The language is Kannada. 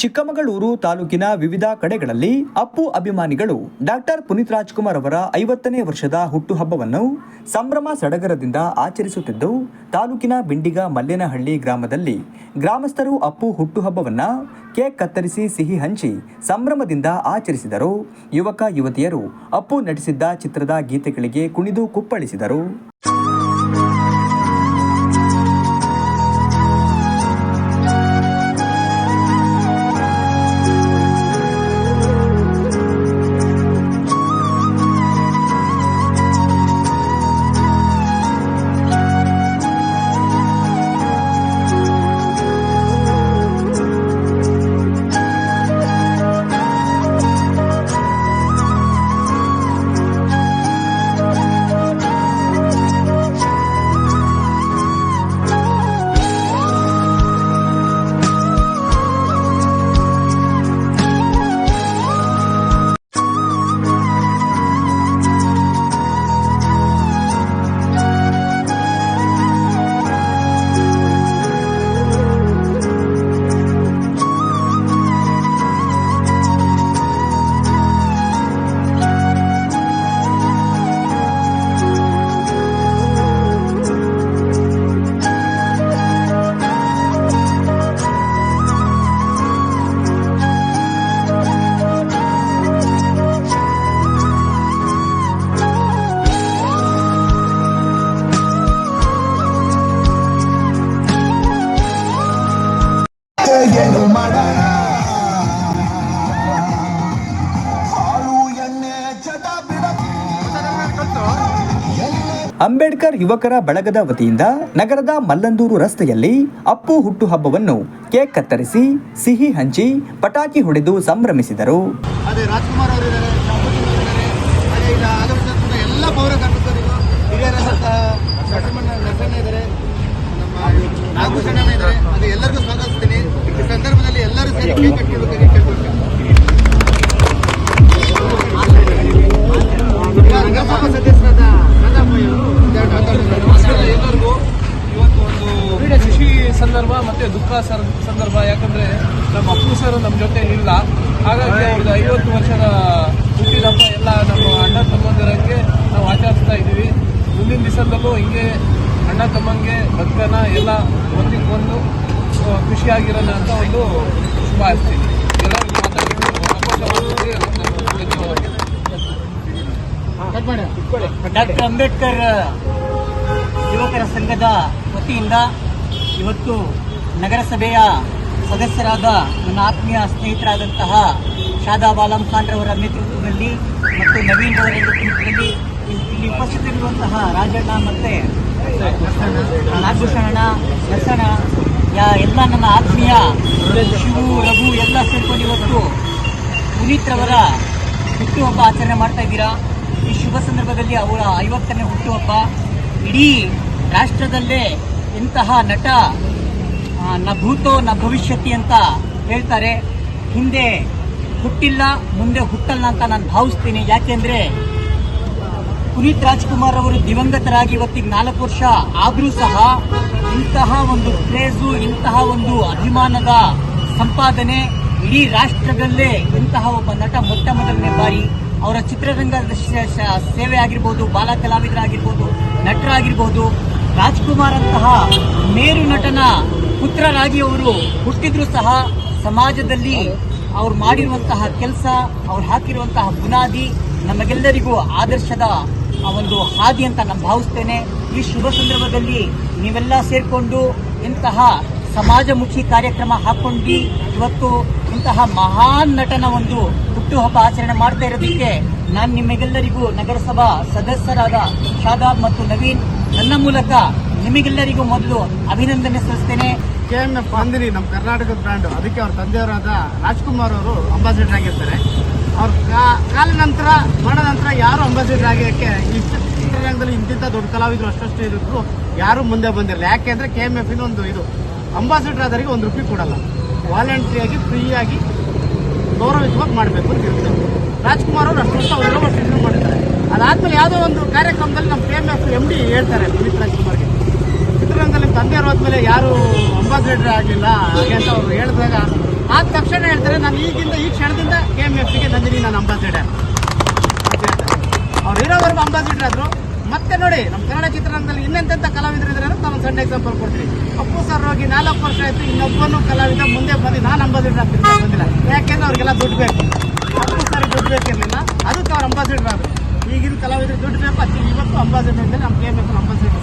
ಚಿಕ್ಕಮಗಳೂರು ತಾಲೂಕಿನ ವಿವಿಧ ಕಡೆಗಳಲ್ಲಿ ಅಪ್ಪು ಅಭಿಮಾನಿಗಳು ಡಾಕ್ಟರ್ ಪುನೀತ್ ರಾಜ್ಕುಮಾರ್ ಅವರ ಐವತ್ತನೇ ವರ್ಷದ ಹುಟ್ಟುಹಬ್ಬವನ್ನು ಸಂಭ್ರಮ ಸಡಗರದಿಂದ ಆಚರಿಸುತ್ತಿದ್ದು, ತಾಲೂಕಿನ ಬಿಂಡಿಗ ಮಲ್ಲೇನಹಳ್ಳಿ ಗ್ರಾಮದಲ್ಲಿ ಗ್ರಾಮಸ್ಥರು ಅಪ್ಪು ಹುಟ್ಟುಹಬ್ಬವನ್ನು ಕೇಕ್ ಕತ್ತರಿಸಿ ಸಿಹಿ ಹಂಚಿ ಸಂಭ್ರಮದಿಂದ ಆಚರಿಸಿದರು. ಯುವಕ, ಯುವತಿಯರು ಅಪ್ಪು ನಟಿಸಿದ್ದ ಚಿತ್ರದ ಗೀತೆಗಳಿಗೆ ಕುಣಿದು ಕುಪ್ಪಳಿಸಿದರು. ಅಂಬೇಡ್ಕರ್ ಯುವಕರ ಬಳಗದ ವತಿಯಿಂದ ನಗರದ ಮಲ್ಲಂದೂರು ರಸ್ತೆಯಲ್ಲಿ ಅಪ್ಪು ಹುಟ್ಟುಹಬ್ಬವನ್ನು ಕೇಕ್ ಕತ್ತರಿಸಿ, ಸಿಹಿ ಹಂಚಿ, ಪಟಾಕಿ ಹೊಡೆದು ಸಂಭ್ರಮಿಸಿದರು. ಸ್ವಾಗತಿಸ್ತೀನಿ. ಸಂದರ್ಭದಲ್ಲಿ ಎಲ್ಲರೂ ಸೇರಿ ಕೇಕ್ ಕಟ್ಕೊಳ್ಬೇಕಾಗಿ ಕೇಳ್ಕೊಳ್ತೀನಿ. ಮತ್ತೆ ದುಃಖ ಸರ್ ಸಂದರ್ಭ ಯಾಕಂದ್ರೆ ನಮ್ಮ ಅಪ್ಪು ಸರ್ ನಮ್ಮ ಜೊತೆ ಇಲ್ಲ. ಹಾಗಾಗಿ ಅವ್ರದ್ದು ಐವತ್ತು ವರ್ಷದ ಹುಟ್ಟಿದಪ್ಪ ಎಲ್ಲ ನಮ್ಮ ಅಣ್ಣ ತಮ್ಮಂದಿರಂಗೆ ನಾವು ಆಚರಿಸ್ತಾ ಇದ್ದೀವಿ. ಮುಂದಿನ ದಿವಸದಲ್ಲೂ ಹಿಂಗೆ ಅಣ್ಣ ತಮ್ಮಂಗೆ ಭಕ್ತನ ಎಲ್ಲ ಒಂದಿಗೆ ಒಂದು ಖುಷಿಯಾಗಿರೋಣ ಅಂತ ಒಂದು ಶುಭ ಹಾಸ್ತೀನಿ ಎಲ್ಲರಿಗೂ ಡಾಕ್ಟರ್ ಅಂಬೇಡ್ಕರ್ ಯುವಕರ ಸಂಘದ ವತಿಯಿಂದ ಇವತ್ತು ನಗರಸಭೆಯ ಸದಸ್ಯರಾದ ನನ್ನ ಆತ್ಮೀಯ ಸ್ನೇಹಿತರಾದಂತಹ ಶಾದಾಬ್ ಆಲಂ ಖಾನ್ ರವರ ನೇತೃತ್ವದಲ್ಲಿ ಮತ್ತು ನವೀನ್ ರವರ ನೇತೃತ್ವದಲ್ಲಿ ಇಲ್ಲಿ ಉಪಸ್ಥಿತರಿರುವಂತಹ ರಾಜಣ್ಣ ಮತ್ತೆ ನಾಗಭೂಷಣ ಲಸಣ ಎಲ್ಲ ನನ್ನ ಆತ್ಮೀಯ ಶಿವು, ರಘು ಎಲ್ಲ ಸೇರ್ಕೊಂಡು ಇವತ್ತು ಪುನೀತ್ ರವರ ಹುಟ್ಟುಹಬ್ಬ ಆಚರಣೆ ಮಾಡ್ತಾ ಇದ್ದೀರಾ? ಈ ಶುಭ ಸಂದರ್ಭದಲ್ಲಿ ಅವರ ಐವತ್ತನೇ ಹುಟ್ಟುಹಬ್ಬ. ಇಡೀ ರಾಷ್ಟ್ರದಲ್ಲೇ ಇಂತಹ ನಟ ನ ಭೂತೋ ನ ಭವಿಷ್ಯತಿ ಅಂತ ಹೇಳ್ತಾರೆ. ಹಿಂದೆ ಹುಟ್ಟಿಲ್ಲ, ಮುಂದೆ ಹುಟ್ಟಲ್ಲ ಅಂತ ನಾನು ಭಾವಿಸ್ತೀನಿ. ಯಾಕೆಂದ್ರೆ ಪುನೀತ್ ರಾಜ್ಕುಮಾರ್ ಅವರು ದಿವಂಗತರಾಗಿ ಇವತ್ತಿಗೆ ನಾಲ್ಕು ವರ್ಷ ಆದರೂ ಸಹ ಇಂತಹ ಒಂದು ಕ್ರೇಜು, ಇಂತಹ ಒಂದು ಅಭಿಮಾನದ ಸಂಪಾದನೆ ಇಡೀ ರಾಷ್ಟ್ರದಲ್ಲೇ ಇಂತಹ ಒಬ್ಬ ನಟ ಮೊಟ್ಟ ಮೊದಲನೇ ಬಾರಿ. ಅವರ ಚಿತ್ರರಂಗದ ಸೇವೆ ಆಗಿರ್ಬೋದು, ಬಾಲ ಕಲಾವಿದರಾಗಿರ್ಬೋದು, ನಟರಾಗಿರ್ಬೋದು, ರಾಜ್ಕುಮಾರ್ ಅಂತಹ ಮೇರು ಪುತ್ರರಾಗಿ ಅವರು ಹುಟ್ಟಿದ್ರು ಸಹ ಸಮಾಜದಲ್ಲಿ ಅವ್ರು ಮಾಡಿರುವಂತಹ ಕೆಲಸ, ಅವ್ರು ಹಾಕಿರುವಂತಹ ಬುನಾದಿ ನಮಗೆಲ್ಲರಿಗೂ ಆದರ್ಶದ ಒಂದು ಹಾದಿ ಅಂತ ನಾನು ಭಾವಿಸ್ತೇನೆ. ಈ ಶುಭ ಸಂದರ್ಭದಲ್ಲಿ ನೀವೆಲ್ಲ ಸೇರಿಕೊಂಡು ಇಂತಹ ಸಮಾಜಮುಖಿ ಕಾರ್ಯಕ್ರಮ ಹಾಕೊಂಡು ಇವತ್ತು ಇಂತಹ ಮಹಾನ್ ನಟನ ಒಂದು ಹುಟ್ಟುಹಬ್ಬ ಆಚರಣೆ ಮಾಡ್ತಾ ಇರೋದಕ್ಕೆ ನಾನು ನಿಮಗೆಲ್ಲರಿಗೂ ನಗರಸಭಾ ಸದಸ್ಯರಾದ ಶಾದಾಬ್ ಮತ್ತು ನವೀನ್ ನನ್ನ ಮೂಲಕ ನಿಮಗೆಲ್ಲರಿಗೂ ಮೊದಲು ಅಭಿನಂದನೆ ಸಲ್ಲಿಸ್ತೇನೆ. ಕೆ ಎಂ ಎಫ್ ಬಾಂದಿನಿ ನಮ್ಮ ಕರ್ನಾಟಕದ ಬ್ರ್ಯಾಂಡ್ ಅದಕ್ಕೆ ಅವ್ರ ತಂದೆಯವರಾದ ರಾಜ್ಕುಮಾರ್ ಅವರು ಅಂಬಾಸಿಡರ್ ಆಗಿರ್ತಾರೆ. ಅವ್ರ ಕಾಲ ನಂತರ, ಮರಣ ನಂತರ ಯಾರು ಅಂಬಾಸಿಡರ್ ಆಗೋಕ್ಕೆ ಈ ಚಿತ್ರರಂಗದಲ್ಲಿ ಇಂತಿಂತ ದೊಡ್ಡ ಕಲಾವಿದರು ಅಷ್ಟಷ್ಟು ಇದ್ರು, ಯಾರು ಮುಂದೆ ಬಂದಿರಲ್ಲ ಯಾಕೆಂದ್ರೆ ಕೆ ಎಂ ಎಫ್ ಒಂದು ಇದು ಅಂಬಾಸಿಡರ್ ಆದವರಿಗೆ ಒಂದು ರೂಪಾಯಿ ಕೊಡಲ್ಲ. ವಾಲಂಟ್ರಿಯಾಗಿ ಫ್ರೀಯಾಗಿ ಗೌರವಿಸುವಾಗ ಮಾಡಬೇಕು ಅಂತ ಇರುತ್ತೆ. ರಾಜ್ಕುಮಾರ್ ಅವರು ಅಷ್ಟು ಅವರು ಮಾಡಿದ್ದಾರೆ. ಅದಾದ್ಮೇಲೆ ಯಾವುದೋ ಒಂದು ಕಾರ್ಯಕ್ರಮದಲ್ಲಿ ನಮ್ಮ K M F M D ಹೇಳ್ತಾರೆ ಪುನೀತ್ ರಾಜ್ಕುಮಾರ್ಗೆ. ಚಿತ್ರರಂಗದಲ್ಲಿ ತಂದೆ ಮೇಲೆ ಯಾರು ಅಂಬಾಸಿಡರ್ ಆಗಲಿಲ್ಲ ಹಾಗೆ ಅಂತ ಅವ್ರು ಹೇಳಿದಾಗ ಆದ ತಕ್ಷಣ ಹೇಳ್ತಾರೆ, ನಾನು ಈಗಿಂದ ಈ ಕ್ಷಣದಿಂದ ಕೆ ಎಂ ಎಫ್ಗೆ ನಂದಿನಿ ನಾನು ಅಂಬಾಸಿಡರ್. ಅವ್ರು ಇರೋವರೆಗೂ ಅಂಬಾಸಿಡರ್ ಆದ್ರು. ಮತ್ತೆ ನೋಡಿ ನಮ್ಮ ಕನ್ನಡ ಚಿತ್ರರಂಗದಲ್ಲಿ ಇನ್ನೆಂತೆಂಥ ಕಲಾವಿದರು ಇದ್ದಾರೆ ಅಂತ ನಾನು ಸಣ್ಣ ಎಕ್ಸಾಂಪಲ್ ಕೊಡ್ತೀನಿ. ಅಪ್ಪು ಸರ್ ಹೋಗಿ ನಾಲ್ಕು ವರ್ಷ ಆಯ್ತು, ಇನ್ನೊಬ್ಬನು ಕಲಾವಿದ ಮುಂದೆ ಬಂದು ನಾನು ಅಂಬಾಸಿಡರ್ ಆಗ್ತೀನಿ ಬಂದಿಲ್ಲ. ಯಾಕೆಂದ್ರೆ ಅವ್ರಿಗೆಲ್ಲ ದುಡ್ಡು ಬೇಕು. ಅಪ್ಪು ಸರ್ ದುಡ್ಡು ಬೇಕಿರಲಿಲ್ಲ ಅದಕ್ಕೆ ಅವ್ರು ಅಂಬಾಸಿಡರ್ ಆದ್ರು. ಈಗಿನ ಕಲಾವಿದರು ದುಡ್ಡು ಬೇಕು, ಅದಕ್ಕೆ ಇವತ್ತು ಅಂಬಾಸಿಡರ್ ಇದ್ದರೆ, ನಮ್ಮ ಕೆ ಬೇಕು ಅಂಬಾಸಿಡರ್.